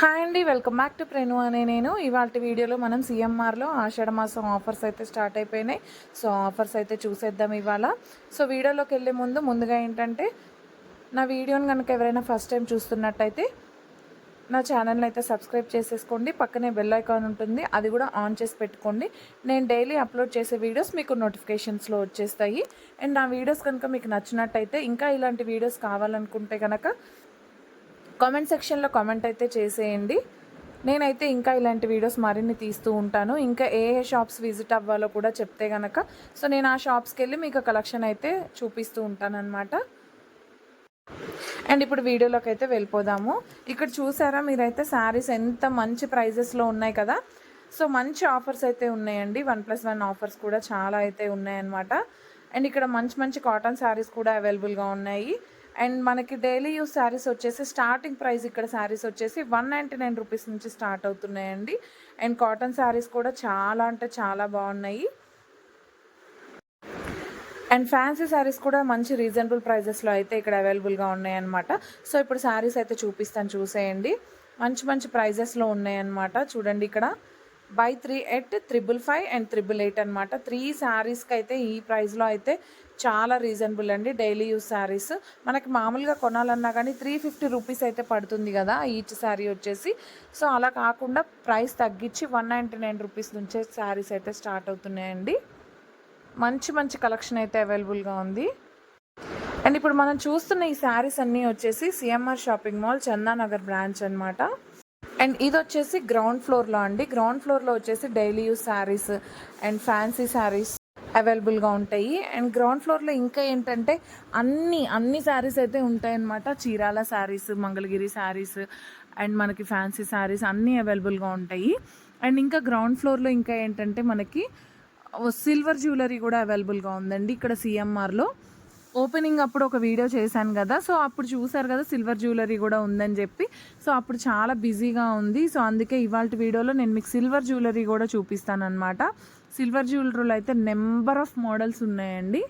Hi అండి welcome back to ప్రేణు అనే నేను. ఇవాళ వీడియోలో మనం సిఎంఆర్లో ఆషాఢ మాసం ఆఫర్స్ అయితే స్టార్ట్ అయిపోయినాయి. సో ఆఫర్స్ అయితే చూసేద్దాం ఇవాళ. సో వీడియోలోకి వెళ్ళే ముందు ముందుగా ఏంటంటే నా వీడియోని కనుక ఎవరైనా ఫస్ట్ టైం చూస్తున్నట్టయితే నా ఛానల్ని అయితే సబ్స్క్రైబ్ చేసేసుకోండి. పక్కనే బెల్ ఐకాన్ ఉంటుంది అది కూడా ఆన్ చేసి పెట్టుకోండి. నేను డైలీ అప్లోడ్ చేసే వీడియోస్ మీకు నోటిఫికేషన్స్లో వచ్చేస్తాయి. అండ్ నా వీడియోస్ కనుక మీకు నచ్చినట్టయితే ఇంకా ఇలాంటి వీడియోస్ కావాలనుకుంటే కనుక కామెంట్ సెక్షన్లో కామెంట్ అయితే చేసేయండి. నేనైతే ఇంకా ఇలాంటి వీడియోస్ మరిన్ని తీస్తూ ఉంటాను. ఇంకా ఏ ఏ షాప్స్ విజిట్ అవ్వాలో కూడా చెప్తే కనుక సో నేను ఆ షాప్స్కి వెళ్ళి మీకు కలెక్షన్ అయితే చూపిస్తూ ఉంటానన్నమాట. అండ్ ఇప్పుడు వీడియోలోకి అయితే వెళ్ళిపోదాము. ఇక్కడ చూసారా? మీరైతే శారీస్ ఎంత మంచి ప్రైజెస్లో ఉన్నాయి కదా? సో మంచి ఆఫర్స్ అయితే ఉన్నాయండి. వన్ ప్లస్ వన్ ఆఫర్స్ కూడా చాలా అయితే ఉన్నాయన్నమాట. అండ్ ఇక్కడ మంచి మంచి కాటన్ శారీస్ కూడా అవైలబుల్గా ఉన్నాయి. అండ్ మనకి డైలీ యూస్ శారీస్ వచ్చేసి స్టార్టింగ్ ప్రైస్ ఇక్కడ శారీస్ వచ్చేసి వన్ నైంటీ నైన్ రూపీస్ నుంచి స్టార్ట్ అవుతున్నాయండి. అండ్ కాటన్ శారీస్ కూడా చాలా అంటే చాలా బాగున్నాయి. అండ్ ఫ్యాన్సీ శారీస్ కూడా మంచి రీజనబుల్ ప్రైజెస్లో అయితే ఇక్కడ అవైలబుల్గా ఉన్నాయన్నమాట. సో ఇప్పుడు శారీస్ అయితే చూపిస్తాను చూసేయండి. మంచి మంచి ప్రైజెస్లో ఉన్నాయన్నమాట. చూడండి ఇక్కడ. By three eight triple five and triple eight అనమాట త్రీ శారీస్కి అయితే ఈ ప్రైస్లో అయితే చాలా రీజనబుల్ అండి. Daily use saris. మనకి మామూలుగా కొనాలన్నా కానీ త్రీ ఫిఫ్టీ రూపీస్ అయితే పడుతుంది కదా ఈచ్ శారీ వచ్చేసి. సో అలా కాకుండా ప్రైస్ తగ్గించి వన్ నైంటీ నైన్ రూపీస్ నుంచే శారీస్ అయితే స్టార్ట్ అవుతున్నాయండి. మంచి మంచి కలెక్షన్ అయితే అవైలబుల్గా ఉంది. అండ్ ఇప్పుడు మనం చూస్తున్న ఈ శారీస్ అన్నీ వచ్చేసి CMR shopping mall Chandanagar branch అనమాట అండ్ ఇది వచ్చేసి గ్రౌండ్ ఫ్లోర్లో అండి. గ్రౌండ్ ఫ్లోర్లో వచ్చేసి daily use saris and fancy saris అవైలబుల్గా ఉంటాయి. అండ్ గ్రౌండ్ ఫ్లోర్లో ఇంకా ఏంటంటే అన్ని అన్ని శారీస్ అయితే ఉంటాయన్నమాట. చీరాల శారీస్ మంగళగిరి శారీస్ అండ్ మనకి ఫ్యాన్సీ శారీస్ అన్నీ అవైలబుల్గా ఉంటాయి. అండ్ ఇంకా గ్రౌండ్ ఫ్లోర్లో ఇంకా ఏంటంటే మనకి సిల్వర్ జ్యువెలరీ కూడా అవైలబుల్గా ఉందండి. ఇక్కడ సిఎంఆర్లో ఓపెనింగ్ అప్పుడు ఒక వీడియో చేశాను కదా సో అప్పుడు చూసారు కదా సిల్వర్ జ్యువెలరీ కూడా ఉందని చెప్పి. సో అప్పుడు చాలా బిజీగా ఉంది. సో అందుకే ఇవాళ వీడియోలో నేను మీకు సిల్వర్ జ్యువెలరీ కూడా చూపిస్తాను అనమాట సిల్వర్ జ్యువెలరీలో అయితే నెంబర్ ఆఫ్ మోడల్స్ ఉన్నాయండి.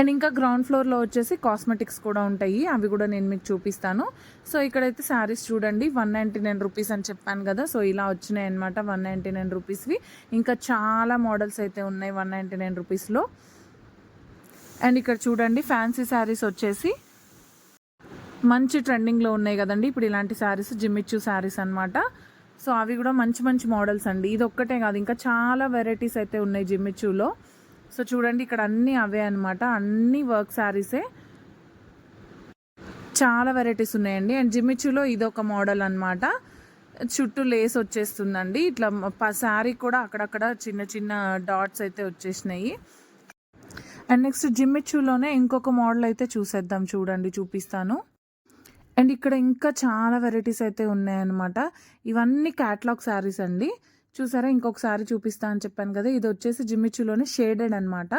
అండ్ ఇంకా గ్రౌండ్ ఫ్లోర్లో వచ్చేసి కాస్మెటిక్స్ కూడా ఉంటాయి. అవి కూడా నేను మీకు చూపిస్తాను. సో ఇక్కడైతే శారీస్ చూడండి వన్ నైంటీ నైన్ రూపీస్ అని చెప్పాను కదా సో ఇలా వచ్చినాయి అనమాట వన్ నైంటీ నైన్ రూపీస్వి. ఇంకా చాలా మోడల్స్ అయితే ఉన్నాయి వన్ నైంటీ నైన్ రూపీస్లో. అండ్ ఇక్కడ చూడండి ఫ్యాన్సీ శారీస్ వచ్చేసి మంచి ట్రెండింగ్లో ఉన్నాయి కదండి. ఇప్పుడు ఇలాంటి శారీస్ జిమ్మిచ్చు శారీస్ అనమాట సో అవి కూడా మంచి మంచి మోడల్స్ అండి. ఇది ఒక్కటే కాదు ఇంకా చాలా వెరైటీస్ అయితే ఉన్నాయి జిమ్మిచ్చులో సో చూడండి ఇక్కడ అన్నీ అవే అనమాట అన్ని వర్క్ శారీసే. చాలా వెరైటీస్ ఉన్నాయండి. అండ్ జిమ్మిచ్చులో ఇదొక మోడల్ అనమాట చుట్టూ లేస్ వచ్చేస్తుందండి. ఇట్లా శారీ కూడా అక్కడక్కడ చిన్న చిన్న డాట్స్ అయితే వచ్చేసినాయి. అండ్ నెక్స్ట్ జిమ్మిచ్చులోనే ఇంకొక మోడల్ అయితే చూసేద్దాం చూడండి చూపిస్తాను. అండ్ ఇక్కడ ఇంకా చాలా వెరైటీస్ అయితే ఉన్నాయన్నమాట. ఇవన్నీ క్యాట్లాగ్ శారీస్ అండి. చూసారా ఇంకొక చూపిస్తా అని చెప్పాను కదా ఇది వచ్చేసి జిమ్మిచ్చులోనే షేడెడ్ అనమాట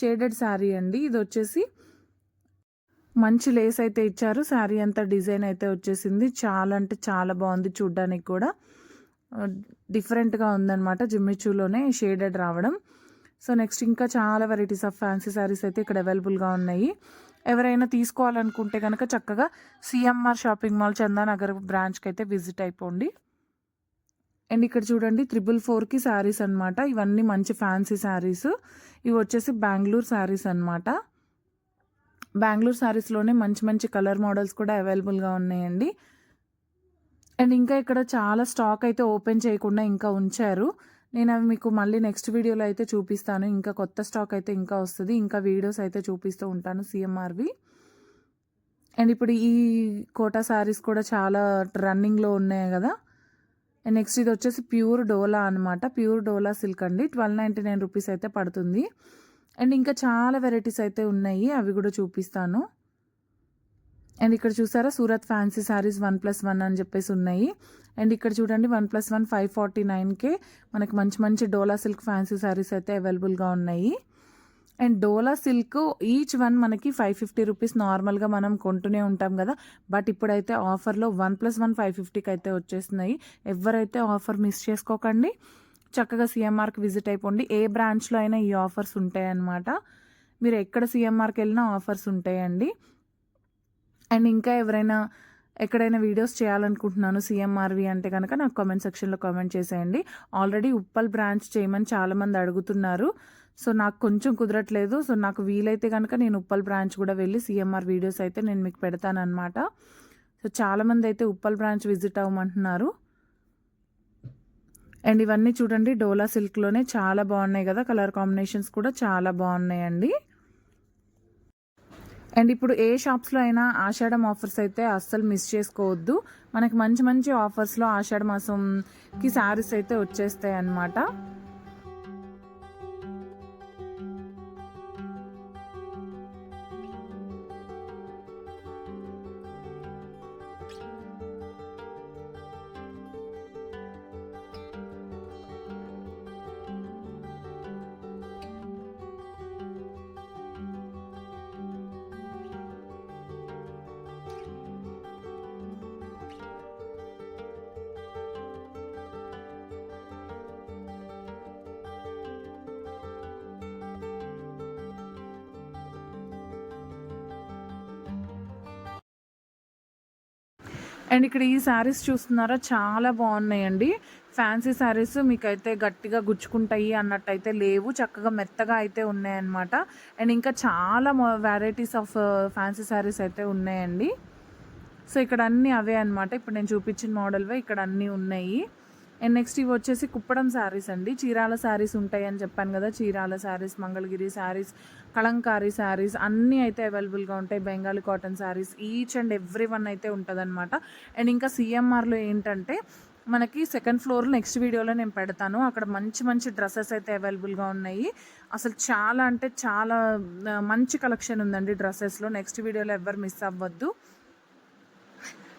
షేడెడ్ శారీ అండి. ఇది వచ్చేసి మంచి లేస్ అయితే ఇచ్చారు. శారీ అంతా డిజైన్ అయితే వచ్చేసింది. చాలా అంటే చాలా బాగుంది చూడ్డానికి కూడా. డిఫరెంట్గా ఉందన్నమాట జిమ్మిచ్చులోనే షేడెడ్ రావడం. సో నెక్స్ట్ ఇంకా చాలా వెరైటీస్ ఆఫ్ ఫ్యాన్సీ శారీస్ అయితే ఇక్కడ అవైలబుల్గా ఉన్నాయి. ఎవరైనా తీసుకోవాలనుకుంటే కనుక చక్కగా సిఎంఆర్ షాపింగ్ మాల్ చందానగర్ బ్రాంచ్కి అయితే విజిట్ అయిపోండి. అండ్ ఇక్కడ చూడండి త్రిబుల్ ఫోర్కి శారీస్ అనమాట ఇవన్నీ మంచి ఫ్యాన్సీ శారీస్. ఇవి వచ్చేసి బెంగళూరు శారీస్ అనమాట బెంగళూరు శారీస్లోనే మంచి మంచి కలర్ మోడల్స్ కూడా అవైలబుల్గా ఉన్నాయండి. అండ్ ఇంకా ఇక్కడ చాలా స్టాక్ అయితే ఓపెన్ చేయకుండా ఇంకా ఉంచారు. నేను అవి మీకు మళ్ళీ నెక్స్ట్ వీడియోలో అయితే చూపిస్తాను. ఇంకా కొత్త స్టాక్ అయితే ఇంకా వస్తుంది. ఇంకా వీడియోస్ అయితే చూపిస్తూ ఉంటాను సిఎంఆర్వి అండ్ ఇప్పుడు ఈ కోటా శారీస్ కూడా చాలా రన్నింగ్లో ఉన్నాయి కదా. అండ్ నెక్స్ట్ ఇది వచ్చేసి ప్యూర్ డోలా అనమాట ప్యూర్ డోలా సిల్క్ అండి. ట్వెల్వ్ నైంటీ నైన్ రూపీస్ అయితే పడుతుంది. అండ్ ఇంకా చాలా వెరైటీస్ అయితే ఉన్నాయి. అవి కూడా చూపిస్తాను. అండ్ ఇక్కడ చూసారా? Surat fancy saris one plus one అని చెప్పేసి ఉన్నాయి. అండ్ ఇక్కడ చూడండి one plus one five forty నైన్కే మనకి మంచి మంచి డోలా సిల్క్ ఫ్యాన్సీ శారీస్ అయితే అవైలబుల్గా ఉన్నాయి. And Dola silk each one మనకి ఫైవ్ ఫిఫ్టీ రూపీస్ నార్మల్గా మనం కొంటూనే ఉంటాం కదా. బట్ ఇప్పుడైతే ఆఫర్లో వన్ ప్లస్ వన్ ఫైవ్ ఫిఫ్టీకి అయితే వచ్చేస్తున్నాయి. ఎవరైతే ఆఫర్ మిస్ చేసుకోకండి చక్కగా సిఎంఆర్కి విజిట్ అయిపోండి. ఏ బ్రాంచ్లో అయినా ఈ ఆఫర్స్ ఉంటాయన్నమాట. మీరు ఎక్కడ సిఎంఆర్కి వెళ్ళినా ఆఫర్స్ ఉంటాయండి. అండ్ ఇంకా ఎవరైనా ఎక్కడైనా వీడియోస్ చేయాలనుకుంటున్నాను సిఎంఆర్వి అంటే కనుక నాకు కామెంట్ సెక్షన్లో కామెంట్ చేసేయండి. ఆల్రెడీ ఉప్పల్ బ్రాంచ్ చేయమని చాలామంది అడుగుతున్నారు. సో నాకు కొంచెం కుదరట్లేదు. సో నాకు వీలైతే కనుక నేను ఉప్పల్ బ్రాంచ్ కూడా వెళ్ళి సిఎంఆర్ వీడియోస్ అయితే నేను మీకు పెడతానమాట సో చాలామంది అయితే ఉప్పల్ బ్రాంచ్ విజిట్ అవ్వమంటున్నారు. అండ్ ఇవన్నీ చూడండి డోలా సిల్క్లోనే చాలా బాగున్నాయి కదా. కలర్ కాంబినేషన్స్ కూడా చాలా బాగున్నాయండి. అండ్ ఇప్పుడు ఏ షాప్స్లో అయినా ఆషాఢం ఆఫర్స్ అయితే అస్సలు మిస్ చేసుకోవద్దు. మనకి మంచి మంచి ఆఫర్స్లో ఆషాఢ మాసంకి శారీస్ అయితే వచ్చేస్తాయి అన్నమాట అండ్ ఇక్కడ ఈ శారీస్ చూస్తున్నారా? చాలా బాగున్నాయండి. ఫ్యాన్సీ శారీస్ మీకైతే గట్టిగా గుచ్చుకుంటాయి అన్నట్టయితే లేవు. చక్కగా మెత్తగా అయితే ఉన్నాయన్నమాట. అండ్ ఇంకా చాలా వెరైటీస్ ఆఫ్ ఫ్యాన్సీ శారీస్ అయితే ఉన్నాయండి. సో ఇక్కడ అన్నీ అవే అనమాట ఇప్పుడు నేను చూపించిన మోడల్వే ఇక్కడ అన్నీ ఉన్నాయి. అండ్ నెక్స్ట్ ఇవి వచ్చేసి కుప్పడం శారీస్ అండి. చీరాల శారీస్ ఉంటాయి అని చెప్పాను కదా. చీరాల శారీస్ మంగళగిరి శారీస్ కలంకారీ శారీస్ అన్నీ అయితే అవైలబుల్గా ఉంటాయి. Bengali cotton saris each and every one అయితే ఉంటుందన్నమాట. అండ్ ఇంకా సిఎంఆర్లో ఏంటంటే మనకి సెకండ్ ఫ్లోర్ నెక్స్ట్ వీడియోలో నేను పెడతాను. అక్కడ మంచి మంచి డ్రెస్సెస్ అయితే అవైలబుల్గా ఉన్నాయి. అసలు చాలా అంటే చాలా మంచి కలెక్షన్ ఉందండి డ్రెస్సెస్లో. నెక్స్ట్ వీడియోలో ఎవరు మిస్ అవ్వద్దు.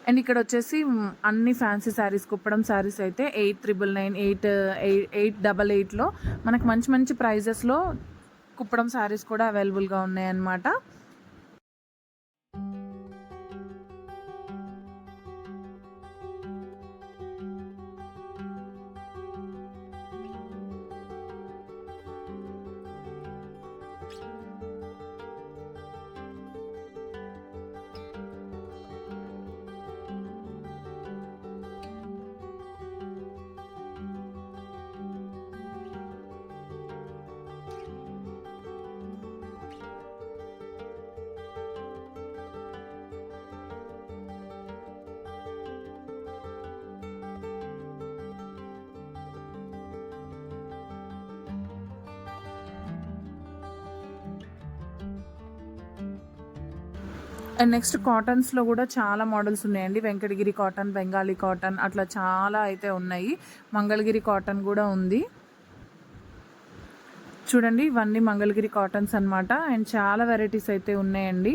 అండ్ ఇక్కడ వచ్చేసి అన్ని ఫ్యాన్సీ శారీస్ కుప్పడం శారీస్ అయితే eight triple nine eight eight double ఎయిట్లో మనకు మంచి మంచి ప్రైజెస్లో కుప్పడం శారీస్ కూడా అవైలబుల్గా ఉన్నాయన్నమాట. అండ్ నెక్స్ట్ కాటన్స్లో కూడా చాలా మోడల్స్ ఉన్నాయండి. వెంకటగిరి కాటన్ బెంగాలీ కాటన్ అట్లా చాలా అయితే ఉన్నాయి. మంగళగిరి కాటన్ కూడా ఉంది. చూడండి ఇవన్నీ మంగళగిరి కాటన్స్ అనమాట అండ్ చాలా వెరైటీస్ అయితే ఉన్నాయండి.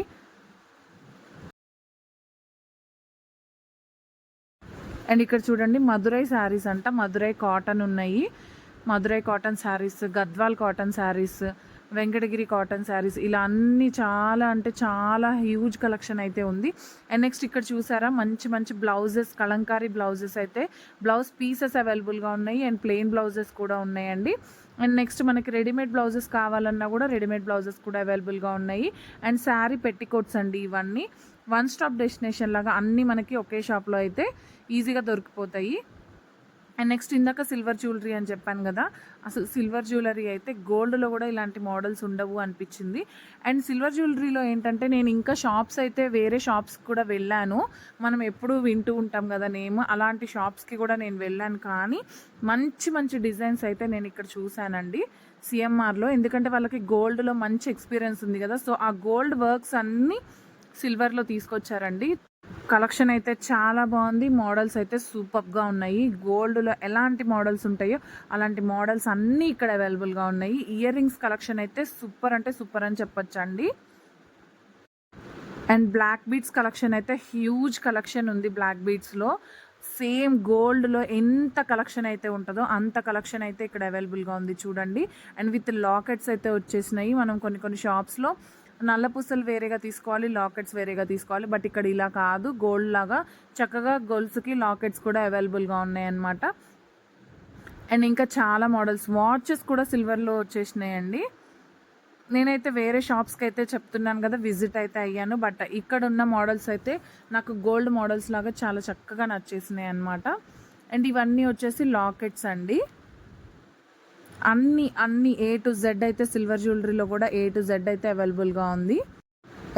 అండ్ ఇక్కడ చూడండి మధురై శారీస్ అంట. మధురై కాటన్ ఉన్నాయి. Madurai cotton saris Gadwal cotton saris Venkatagiri cotton saris ఇలా అన్ని చాలా అంటే చాలా హ్యూజ్ కలెక్షన్ అయితే ఉంది. అండ్ నెక్స్ట్ ఇక్కడ చూసారా మంచి మంచి బ్లౌజెస్ కలంకారీ బ్లౌజెస్ అయితే బ్లౌజ్ పీసెస్ అవైలబుల్గా ఉన్నాయి అండ్ ప్లెయిన్ బ్లౌజెస్ కూడా ఉన్నాయండి. అండ్ నెక్స్ట్ మనకి రెడీమేడ్ బ్లౌజెస్ కావాలన్నా కూడా రెడీమేడ్ బ్లౌజెస్ కూడా అవైలబుల్గా ఉన్నాయి. అండ్ శారీ పెట్టికోట్స్ అండి ఇవన్నీ. వన్ స్టాప్ డెస్టినేషన్ లాగా అన్నీ మనకి ఒకే షాప్లో అయితే ఈజీగా దొరికిపోతాయి. అండ్ నెక్స్ట్ ఇందాక సిల్వర్ జ్యువెలరీ అని చెప్పాను కదా అసలు సిల్వర్ జ్యువెలరీ అయితే గోల్డ్లో కూడా ఇలాంటి మోడల్స్ ఉండవు అనిపించింది. అండ్ సిల్వర్ జ్యువెలరీలో ఏంటంటే నేను ఇంకా షాప్స్ అయితే వేరే షాప్స్కి కూడా వెళ్ళాను. మనం ఎప్పుడు వింటూ ఉంటాం కదా నేమ్ అలాంటి షాప్స్కి కూడా నేను వెళ్ళాను. కానీ మంచి మంచి డిజైన్స్ అయితే నేను ఇక్కడ చూశానండి సిఎంఆర్లో. ఎందుకంటే వాళ్ళకి గోల్డ్లో మంచి ఎక్స్పీరియన్స్ ఉంది కదా సో ఆ గోల్డ్ వర్క్స్ అన్నీ సిల్వర్లో తీసుకొచ్చారండి. కలెక్షన్ అయితే చాలా బాగుంది. మోడల్స్ అయితే సూపర్గా ఉన్నాయి. గోల్డ్లో ఎలాంటి మోడల్స్ ఉంటాయో అలాంటి మోడల్స్ అన్నీ ఇక్కడ అవైలబుల్గా ఉన్నాయి. ఇయర్ రింగ్స్ కలెక్షన్ అయితే సూపర్ అంటే సూపర్ అని చెప్పొచ్చండి. అండ్ బ్లాక్ బీడ్స్ కలెక్షన్ అయితే హ్యూజ్ కలెక్షన్ ఉంది బ్లాక్ బీడ్స్లో. సేమ్ గోల్డ్లో ఎంత కలెక్షన్ అయితే ఉంటుందో అంత కలెక్షన్ అయితే ఇక్కడ అవైలబుల్గా ఉంది చూడండి. అండ్ విత్ లాకెట్స్ అయితే వచ్చేసినాయి. మనం కొన్ని కొన్ని షాప్స్లో నల్ల పూసలు వేరేగా తీసుకోవాలి లాకెట్స్ వేరేగా తీసుకోవాలి. బట్ ఇక్కడ ఇలా కాదు గోల్డ్ లాగా చక్కగా గోల్డ్స్కి లాకెట్స్ కూడా అవైలబుల్గా ఉన్నాయన్నమాట. అండ్ ఇంకా చాలా మోడల్స్. వాచెస్ కూడా సిల్వర్లో వచ్చేసినాయండి. నేనైతే వేరే షాప్స్కి అయితే చెప్తున్నాను కదా విజిట్ అయితే అయ్యాను. బట్ ఇక్కడ ఉన్న మోడల్స్ అయితే నాకు గోల్డ్ మోడల్స్ లాగా చాలా చక్కగా నచ్చేసినాయి అనమాట అండ్ ఇవన్నీ వచ్చేసి లాకెట్స్ అండి. అన్ని అన్ని ఏ టు జెడ్ అయితే సిల్వర్ జ్యువెలరీలో కూడా ఏ టు జెడ్ అయితే అవైలబుల్గా ఉంది.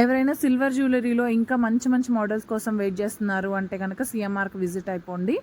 ఎవరైనా సిల్వర్ జ్యువెలరీలో ఇంకా మంచి మంచి మోడల్స్ కోసం వెయిట్ చేస్తున్నారు అంటే కనుక సిఎంఆర్కి విజిట్ అయిపోండి.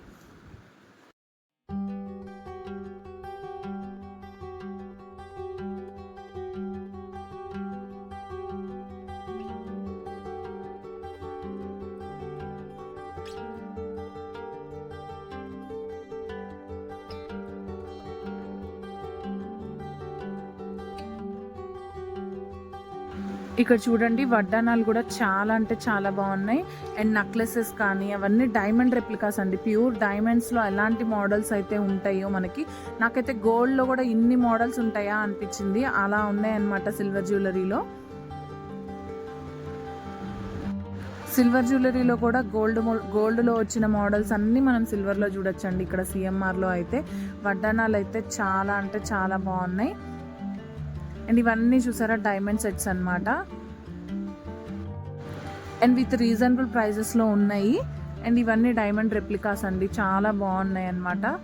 ఇక్కడ చూడండి వడ్డానాలు కూడా చాలా అంటే చాలా బాగున్నాయి. అండ్ నెక్లెసెస్ కానీ అవన్నీ డైమండ్ రెప్లికాస్ అండి. ప్యూర్ డైమండ్స్లో ఎలాంటి మోడల్స్ అయితే ఉంటాయో మనకి. నాకైతే గోల్డ్లో కూడా ఇన్ని మోడల్స్ ఉంటాయా అనిపించింది. అలా ఉన్నాయన్నమాట సిల్వర్ జ్యువెలరీలో సిల్వర్ జ్యువెలరీలో కూడా గోల్డ్ గోల్డ్లో వచ్చిన మోడల్స్ అన్నీ మనం సిల్వర్లో చూడొచ్చండి. ఇక్కడ సిఎంఆర్లో అయితే. వడ్డానాలు అయితే చాలా అంటే చాలా బాగున్నాయి. అండ్ ఇవన్నీ చూసారా? డైమండ్ సెట్స్ అన్నమాట. అండ్ విత్ రీజనబుల్ ప్రైజెస్లో ఉన్నాయి. అండ్ ఇవన్నీ డైమండ్ రెప్లికాస్ అండి. చాలా బాగున్నాయి అన్నమాట.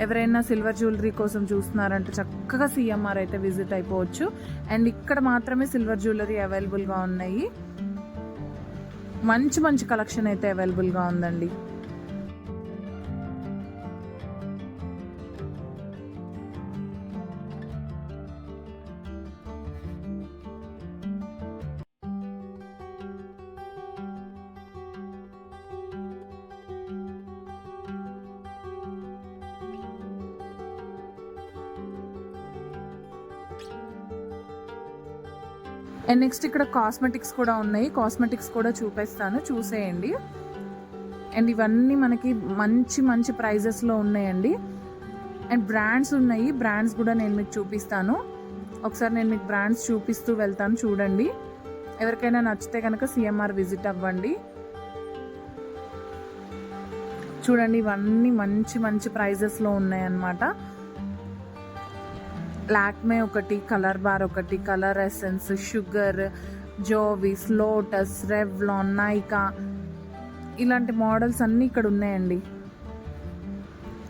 ఎవరైనా సిల్వర్ జ్యువెలరీ కోసం చూస్తున్నారంటే చక్కగా సిఎంఆర్ అయితే విజిట్ అయిపోవచ్చు. అండ్ ఇక్కడ మాత్రమే సిల్వర్ జ్యువెలరీ అవైలబుల్గా ఉన్నాయి. మంచి మంచి కలెక్షన్ అయితే అవైలబుల్గా ఉందండి. అండ్ నెక్స్ట్ ఇక్కడ కాస్మెటిక్స్ కూడా ఉన్నాయి. కాస్మెటిక్స్ కూడా చూపిస్తాను. చూసేయండి. అండ్ ఇవన్నీ మనకి మంచి మంచి ప్రైజెస్లో ఉన్నాయండి. అండ్ బ్రాండ్స్ ఉన్నాయి. బ్రాండ్స్ కూడా నేను మీకు చూపిస్తాను. ఒకసారి నేను మీకు బ్రాండ్స్ చూపిస్తూ వెళ్తాను చూడండి. ఎవరికైనా నచ్చితే కనుక సిఎంఆర్ విజిట్ అవ్వండి. చూడండి ఇవన్నీ మంచి మంచి ప్రైజెస్లో ఉన్నాయన్నమాట. లాక్మే ఒకటి కలర్ బార్ ఒకటి colour Essence Sugar Jovees Lotus Revlon Nykaa. ఇలాంటి మోడల్స్ అన్నీ ఇక్కడ ఉన్నాయండి.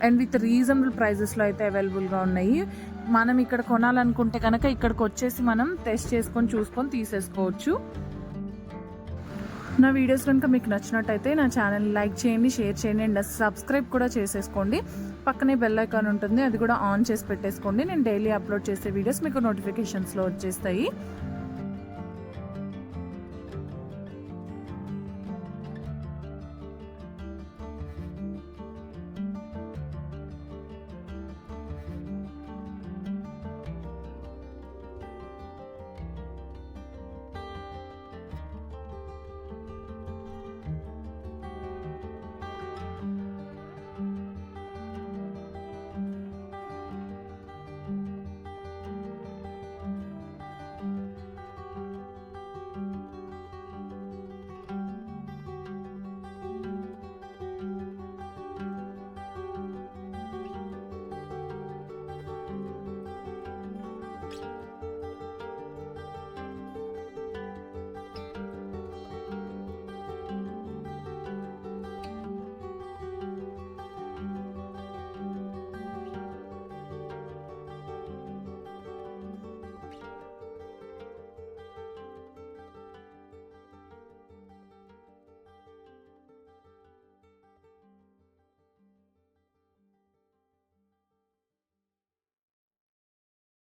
అండ్ విత్ రీజనబుల్ ప్రైజెస్లో అయితే అవైలబుల్గా ఉన్నాయి. మనం ఇక్కడ కొనాలనుకుంటే కనుక ఇక్కడికి వచ్చేసి మనం టెస్ట్ చేసుకొని చూసుకొని తీసేసుకోవచ్చు. నా వీడియోస్ కనుక మీకు నచ్చినట్టయితే నా ఛానల్ లైక్ చేయండి షేర్ చేయండి అండ్ సబ్స్క్రైబ్ కూడా చేసేసుకోండి. పక్కనే బెల్ ఐకాన్ ఉంటుంది అది కూడా ఆన్ చేసి పెట్టేసుకోండి. నేను డైలీ అప్లోడ్ చేసే వీడియోస్ మీకు నోటిఫికేషన్స్లో వచ్చేస్తాయి.